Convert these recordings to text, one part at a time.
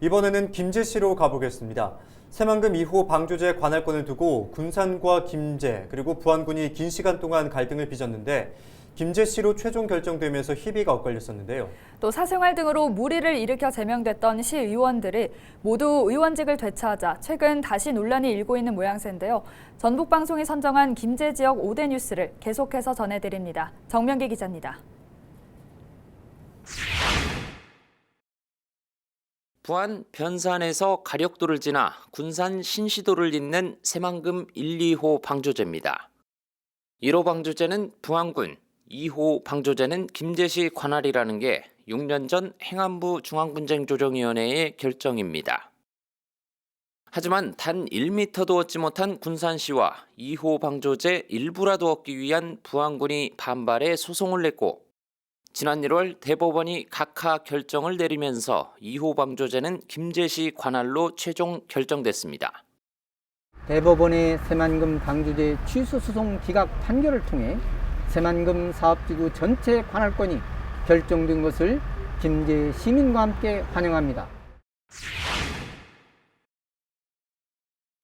이번에는 김제시로 가보겠습니다. 새만금 2호 방조제 관할권을 두고 군산과 김제 그리고 부안군이 긴 시간 동안 갈등을 빚었는데 김제시로 최종 결정되면서 희비가 엇갈렸었는데요. 또 사생활 등으로 무리를 일으켜 제명됐던 시의원들이 모두 의원직을 되찾아 최근 다시 논란이 일고 있는 모양새인데요. 전북방송이 선정한 김제 지역 5대 뉴스를 계속해서 전해드립니다. 정명기 기자입니다. 부안 변산에서 가력도를 지나 군산 신시도를 잇는 새만금 1, 2호 방조제입니다. 1호 방조제는 부안군, 2호 방조제는 김제시 관할이라는 게 6년 전 행안부 중앙분쟁조정위원회의 결정입니다. 하지만 단 1m도 얻지 못한 군산시와 2호 방조제 일부라도 얻기 위한 부안군이 반발해 소송을 냈고 지난 1월 대법원이 각하 결정을 내리면서 2호 방조제는 김제시 관할로 최종 결정됐습니다. 대법원의 새만금 방주제 취소 소송 기각 판결을 통해 새만금 사업지구 전체 관할권이 결정된 것을 김제 시민과 함께 환영합니다.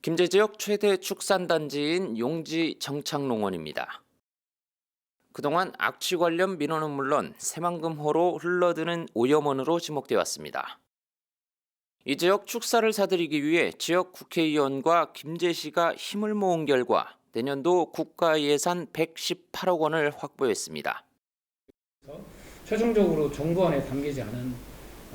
김제 지역 최대 축산단지인 용지 정착농원입니다. 그동안 악취 관련 민원은 물론 새만금호로 흘러드는 오염원으로 지목되어 왔습니다. 이 지역 축사를 사들이기 위해 지역 국회의원과 김제시가 힘을 모은 결과 내년도 국가 예산 118억 원을 확보했습니다. 최종적으로 정부 안에 담기지 않은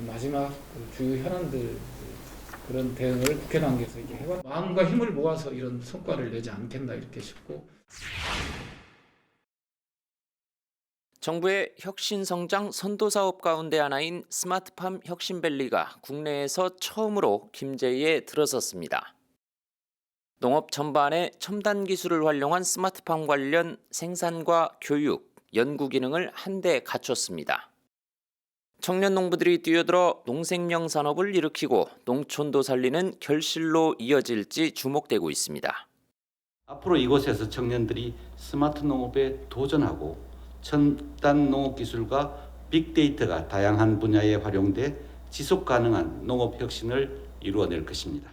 마지막 그 주요 현안들 그 그런 대응을 국회 단계에서 이제 해와 마음과 힘을 모아서 이런 성과를 내지 않겠나 이렇게 싶고 정부의 혁신 성장 선도 사업 가운데 하나인 스마트팜 혁신밸리가 국내에서 처음으로 김제에 들어섰습니다. 농업 전반에 첨단 기술을 활용한 스마트팜 관련 생산과 교육, 연구 기능을 한데 갖췄습니다. 청년 농부들이 뛰어들어 농생명 산업을 일으키고 농촌도 살리는 결실로 이어질지 주목되고 있습니다. 앞으로 이곳에서 청년들이 스마트 농업에 도전하고 첨단 농업 기술과 빅데이터가 다양한 분야에 활용돼 지속 가능한 농업 혁신을 이루어낼 것입니다.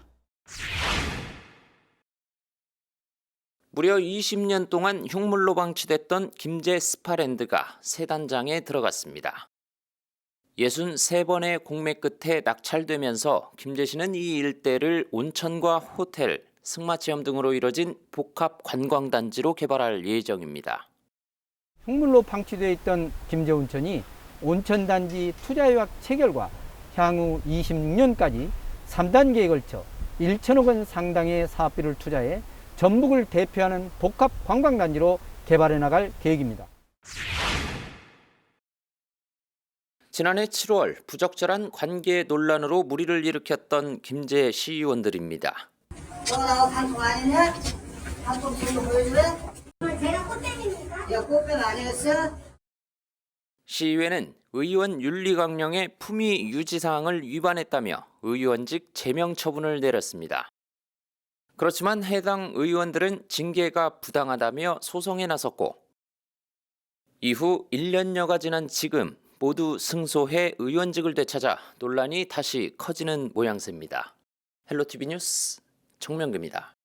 무려 20년 동안 흉물로 방치됐던 김제 스파랜드가 새 단장에 들어갔습니다. 63번의 공매 끝에 낙찰되면서 김제시는 이 일대를 온천과 호텔, 승마체험 등으로 이뤄진 복합 관광단지로 개발할 예정입니다. 흙물로 방치되어 있던 김제 온천이 온천단지 투자유약 체결과 향후 26년까지 3단계에 걸쳐 1천억 원 상당의 사업비를 투자해 전북을 대표하는 복합 관광단지로 개발해 나갈 계획입니다. 지난해 7월 부적절한 관계 논란으로 물의를 일으켰던 김제 시의원들입니다. 너나 방송 아니냐? 방송 지금 보여줄래? 꽃뱀 아니었어? 시의회는 의원 윤리 강령의 품위 유지 사항을 위반했다며 의원직 제명 처분을 내렸습니다. 그렇지만 해당 의원들은 징계가 부당하다며 소송에 나섰고 이후 1년여가 지난 지금 모두 승소해 의원직을 되찾아 논란이 다시 커지는 모양새입니다. 헬로티비 뉴스 정명규입니다.